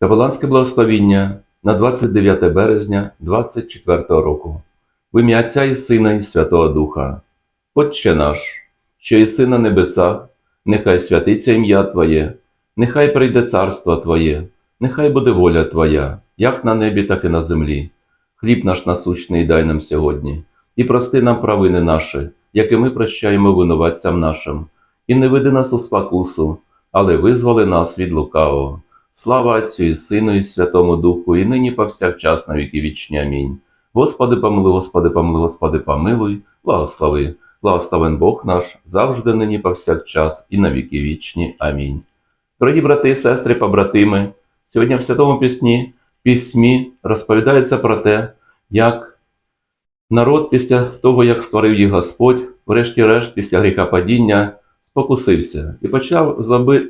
Капеланське благословіння на 29 березня 24 року. В ім'я Отця і Сина і Святого Духа. Отче наш, що єси на небесах, нехай святиться ім'я Твоє, нехай прийде царство Твоє, нехай буде воля Твоя, як на небі, так і на землі. Хліб наш насущний дай нам сьогодні, і прости нам провини наші, як і ми прощаємо винуватцям нашим, і не веди нас у спокусу, але визволи нас від лукавого. Слава Отцю і Сину, і Святому Духу, і нині повсякчас на віки вічні. Амінь. Господи помилуй, Господи помилуй, Господи помилуй, благослови. Благословен Бог наш, завжди нині повсякчас і на віки вічні. Амінь. Дорогі брати і сестри, побратими, сьогодні в Святому Пісні, письмі розповідається про те, як народ після того, як створив їх Господь, врешті-решт, після гріхопадіння, спокусився і почав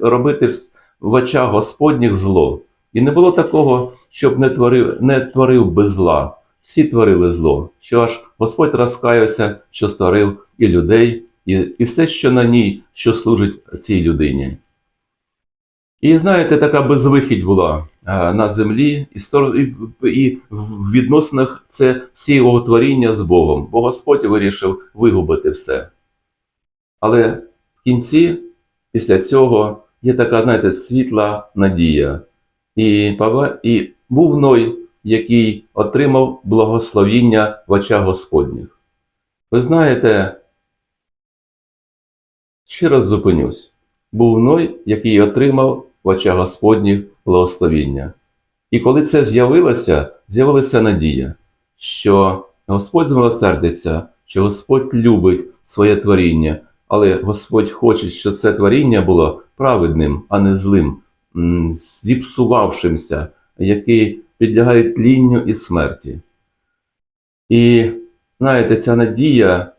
робити вс- в очах Господніх зло. І не було такого, щоб не творив, не творив би зла. Всі творили зло, що аж Господь розкаявся, що створив і людей, і, і все, що на ній, що служить цій людині. І знаєте, така безвихідь була а, на землі, і, і, і в відносинах це всі його творіння з Богом, бо Господь вирішив вигубити все. Але в кінці, після цього, є така, знаєте, світла надія. І, і був Ной, який отримав благословіння в очах Господніх. Ви знаєте, ще раз зупинюсь. Був Ной, який отримав в очах Господніх благословіння. І коли це з'явилося, з'явилася надія, що Господь змилосердиться, що Господь любить своє творіння, але Господь хоче, щоб це творіння було праведним, а не злим, зіпсувавшимся, який підлягає тлінню і смерті. І знаєте, ця надія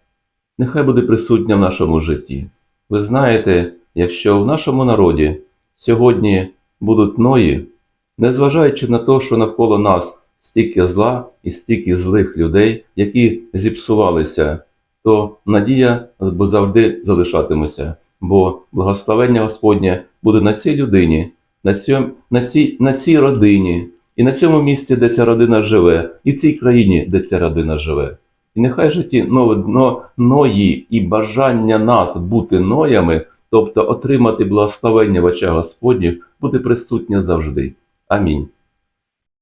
нехай буде присутня в нашому житті. Ви знаєте, якщо в нашому народі сьогодні будуть ної, незважаючи на те, що навколо нас стільки зла і стільки злих людей, які зіпсувалися, то надія завжди залишатиметься, бо благословення Господнє буде на цій людині, на, цьому, на, цій, на цій родині, і на цьому місці, де ця родина живе, і в цій країні, де ця родина живе. І нехай же ті но, но, ної і бажання нас бути ноями, тобто отримати благословення в очах Господніх, буде присутнє завжди. Амінь.